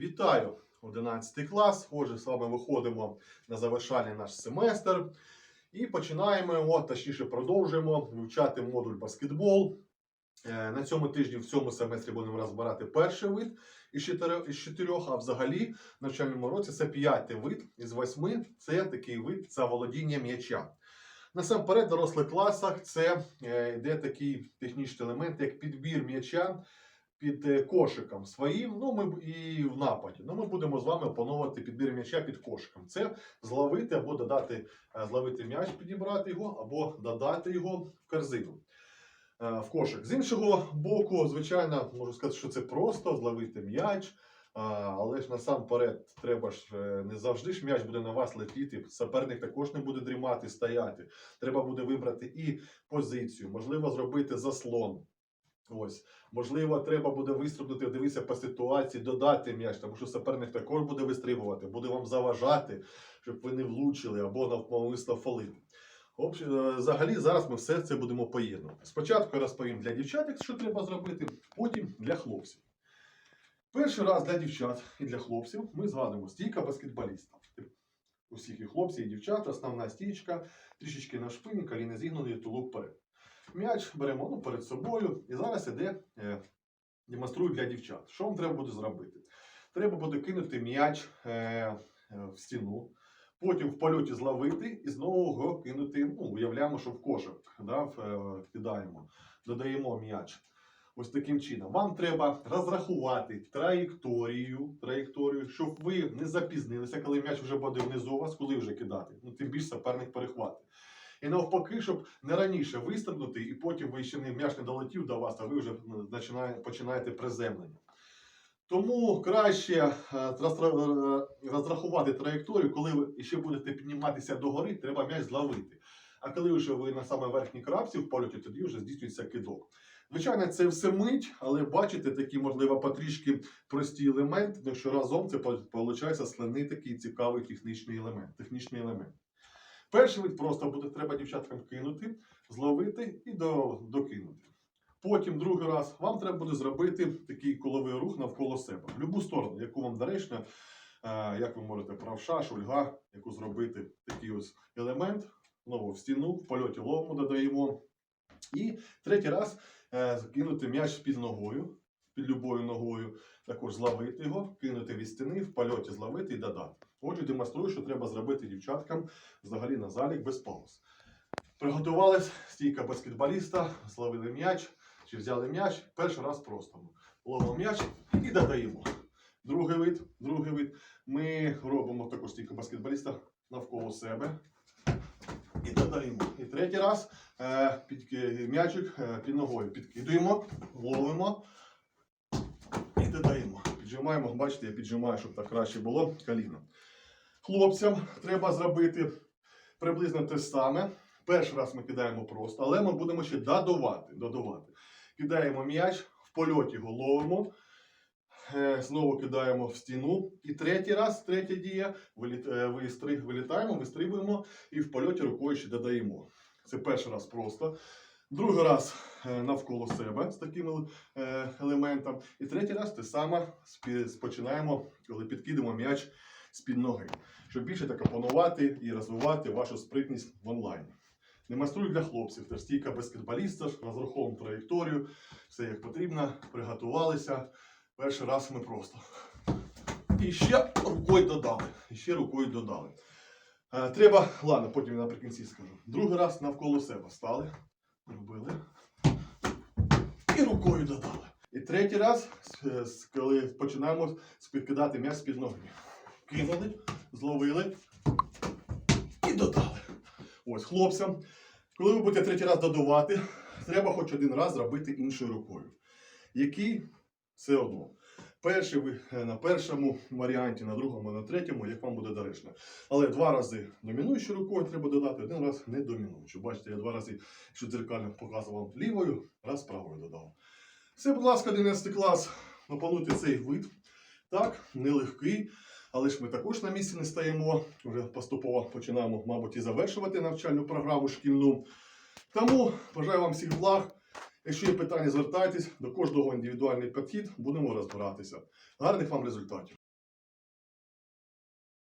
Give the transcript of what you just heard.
Вітаю 11 клас. Отже, з вами виходимо на завершальний наш семестр і починаємо, о, точніше, продовжуємо вивчати модуль баскетбол. Е, На цьому тижні в цьому семестрі будемо розбирати перший вид із чотирьох, а взагалі в навчальному році це п'ятий вид із восьми. Це такий вид це володіння м'яча. Насамперед, в дорослих класах це е, йде такий технічний елемент, як підбір м'яча під е, кошиком своїм, ну ми і в нападі. Ну, ми будемо з вами опановувати підбір м'яча під кошиком. Це зловити або додати, е, зловити м'яч, підібрати його, або додати його в корзину. е, В кошик. З іншого боку, звичайно, можу сказати, що це просто зловити м'яч. Але ж насамперед треба ж не завжди ж м'яч буде на вас летіти. Суперник також не буде дрімати, стояти. Треба буде вибрати і позицію, можливо, зробити заслон. Ось, можливо, треба буде вистрибнути, дивитися по ситуації, додати м'яч, тому що суперник також буде вистрибувати, буде вам заважати, щоб ви не влучили або навмисно. Общ- е, Взагалі, зараз ми все це будемо поєднувати. Спочатку розповім для дівчат, що треба зробити, потім для хлопців. Перший раз для дівчат і для хлопців ми згадуємо стійка баскетболіста. Усіх і хлопців, і дівчат, основна стійка, трішечки на шпині, коліна зігнані, тулуп вперед. М'яч беремо ну, перед собою. І зараз іде, е, демонструю для дівчат. Що вам треба буде зробити? Треба буде кинути м'яч е, е, в стіну, потім в польоті зловити і знову його кинути. Ну, уявляємо, що в кошик да, в, е, кидаємо, додаємо м'яч. Ось таким чином. Вам треба розрахувати траєкторію, траєкторію, щоб ви не запізнилися, коли м'яч вже буде внизу вас, коли вже кидати. Ну, тим більше суперник перехватить. І навпаки, щоб не раніше вистрибнути, і потім ви ще не м'яч не долетів до вас, а ви вже ну, починаєте приземлення. Тому краще е, е, розрахувати траєкторію, коли ви ще будете підніматися догори, треба м'яч зловити. А коли вже ви на саме верхній крапці в польоті, тоді вже здійснюється кидок. Звичайно, це все мить, але бачите, такі, можливо, потрішки прості елементи, тому що разом це виходить складний такий цікавий технічний елемент. Технічний елемент. Перший вид просто буде треба дівчаткам кинути, зловити і до, докинути. Потім, другий раз, вам треба буде зробити такий коловий рух навколо себе. В будь-яку сторону, яку вам доречно, е, як ви можете правша, шульга, яку зробити такий ось елемент. Знову в стіну, в польоті ловимо додаємо. І третій раз е, кинути м'яч під ногою, під любою ногою, також зловити його, кинути від стіни, в польоті зловити і додати. Отже, демонструю, що треба зробити дівчаткам взагалі на залік без пауз. Приготувались, стійка баскетболіста, зловили м'яч чи взяли м'яч. Перший раз просто ловимо м'яч і додаємо. Другий вид, другий вид. Ми робимо також стійку баскетболіста навколо себе. І додаємо. І третій раз е, під, м'ячик е, під ногою підкидуємо, ловимо додаємо. Піджимаємо, бачите, я піджимаю, щоб так краще було коліно. Хлопцям треба зробити приблизно те саме. Перший раз ми кидаємо просто, але ми будемо ще додавати. додавати. Кидаємо м'яч, в польоті його ловимо, е, знову кидаємо в стіну. І третій раз, третя дія, е, вилітаємо, вистрибуємо і в польоті рукою ще додаємо. Це перший раз просто. Другий раз е, навколо себе з таким е, елементом. І третій раз те саме спі- починаємо, коли підкидемо м'яч з-під ноги, щоб більше так опанувати і розвивати вашу спритність в онлайні. Демонструю для хлопців. Теж стійка баскетболіста, розраховуємо траєкторію, все як потрібно, приготувалися. Перший раз ми просто. І ще рукою додали. І ще рукою додали. Е, треба, ладно, потім наприкінці скажу. Другий раз навколо себе стали, робили. І рукою додали. І третій раз, с- коли починаємо підкидати м'яч з-під ноги. Кинули, зловили і додали. Ось хлопцям. Коли ви будете третій раз додавати, треба хоч один раз зробити іншою рукою. Який все одно. Перший ви е, на першому варіанті, на другому, на третьому, як вам буде доречно. Але два рази домінуючою рукою треба додати, один раз не домінуючу. Бачите, я два рази, що дзеркально показував лівою, раз правою додав. Все, будь ласка, 11 клас. Опануйте цей вид. Так, нелегкий. Але ж ми також на місці не стаємо. Вже поступово починаємо, мабуть, і завершувати навчальну програму шкільну. Тому бажаю вам всіх благ. Якщо є питання, звертайтесь до кожного індивідуальний підхід, будемо розбиратися. Гарних вам результатів!